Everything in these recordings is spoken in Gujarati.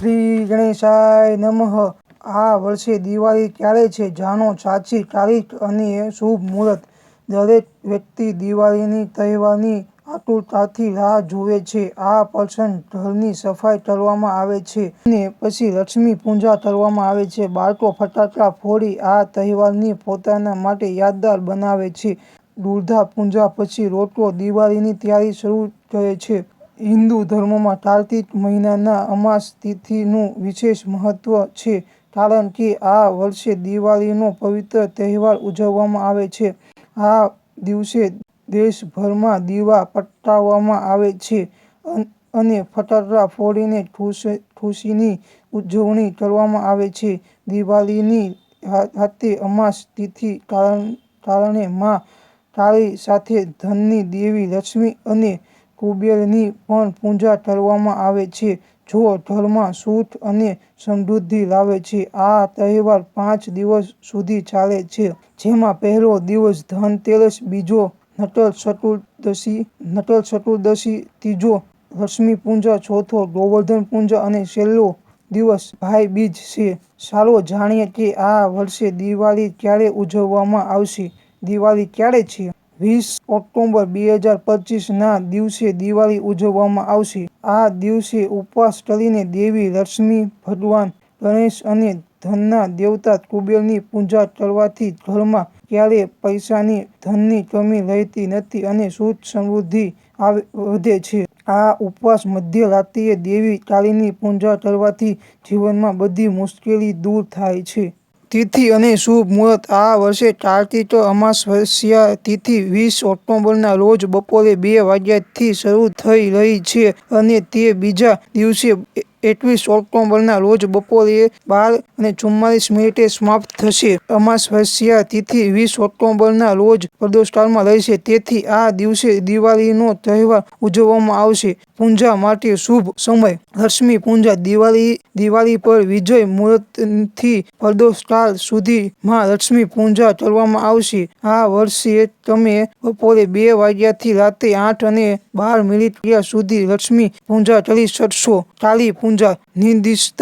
શ્રી ગણેશાય નમઃ. આ વર્ષે દિવાળી ક્યારે છે જાણો? સાચી તારીખ અને શુભ મુહૂર્ત. દરેક વ્યક્તિ દિવાળીની તહેવારની આતુરતાથી રાહ જુએ છે. આ પ્રસંગ ઘરની સફાઈ કરવામાં આવે છે અને પછી લક્ષ્મી પૂજા કરવામાં આવે છે. બાળકો ફટાકડા ફોડી આ તહેવારને પોતાના માટે યાદગાર બનાવે છે. દુર્ગા પૂજા પછી રોટલો દિવાળીની તૈયારી શરૂ કરે છે. હિન્દુ ધર્મમાં કાર્તિક મહિનાના અમાસ તિથિનું વિશેષ મહત્વ છે. કારણ કે આ વર્ષે દિવાળીનો પવિત્ર તહેવાર ઉજવવામાં આવે છે. આ દિવસે દેશભરમાં દીવા પ્રગટાવવામાં આવે છે અને ફટાકડા ફોડીને ખુશીની ઉજવણી કરવામાં આવે છે. દિવાળીની રાતે અમાસ તિથિ કારણે મા કાળી સાથે ધનની દેવી લક્ષ્મી અને કુબેરની પણ પૂજા કરવામાં આવે છે. જો ઘરમાં સુખ અને સમૃદ્ધિ લાવે છે, આ તહેવાર પાંચ દિવસ સુધી ચાલે છે, જેમાં પહેલો દિવસ ધનતેરસ, બીજો નટલ ચતુર્દશી નટલ ચતુર્દશી, ત્રીજો લક્ષ્મી પૂજા, ચોથો ગોવર્ધન પૂજા અને છેલ્લો દિવસ ભાઈ બીજ છે. ચાલો જાણીએ કે આ વર્ષે દિવાળી ક્યારે ઉજવવામાં આવશે. દિવાળી ક્યારે છે? વીસ ઓક્ટોબર બે હજાર પચીસ ના દિવસે દિવાળી ઉજવવામાં આવશે. આ દિવસે ઉપવાસ કરીને દેવી લક્ષ્મી, ભગવાન ગણેશ અને ધનના દેવતા કુબેરની પૂજા કરવાથી ઘરમાં ક્યારેય પૈસાની ધનની કમી રહેતી નથી અને સુખ સમૃદ્ધિ વધે છે. આ ઉપવાસ મધ્ય રાત્રિએ દેવી કાળીની પૂજા કરવાથી જીવનમાં બધી મુશ્કેલી દૂર થાય છે. તિથિ અને શુભ મુહૂર્ત. આ વર્ષે કાર્તિક અમાવસ્યા તિથિ વીસ ઓક્ટોબરના રોજ બપોરે બે વાગ્યાથી શરૂ થઈ રહી છે અને તે બીજા દિવસે એકવીસ ઓક્ટોબરના રોજ બપોરે બાર અને ચુમ્માલીસ મિનિટે સમાપ્ત થશે. અમાવસ્યા તિથિ વીસ ઓક્ટોબરના રોજ પ્રદોષકાળમાં રહેશે. તેથી આ દિવસે દિવાળીનો તહેવાર ઉજવવામાં આવશે. પૂંજા માટે શુભ સમય. લક્ષ્મી પૂજા દિવાળી દિવાળી પર વિજય મુહૂર્તથી પ્રદોષકાળ સુધીમાં લક્ષ્મી પૂંજા કરવામાં આવશે. આ વર્ષે તમે બપોરે બે વાગ્યાથી રાતે આઠ અને બાર મિનિટ સુધી લક્ષ્મી પૂજા કરી શકશો. કાલી પૂજા નિર્દિષ્ટ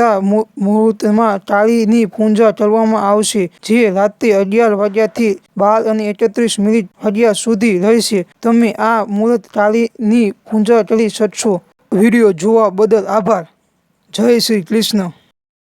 મુહૂર્તમાં ટાળીની પૂજા કરવામાં આવશે, જે રાત્રે અગિયાર વાગ્યાથી બાર અને એકત્રીસ મિનિટ વાગ્યા સુધી રહેશે. તમે આ મુહૂર્ત ટાળીની પૂંજા કરી શકશો. વીડિયો જોવા બદલ આભાર. જય શ્રી કૃષ્ણ.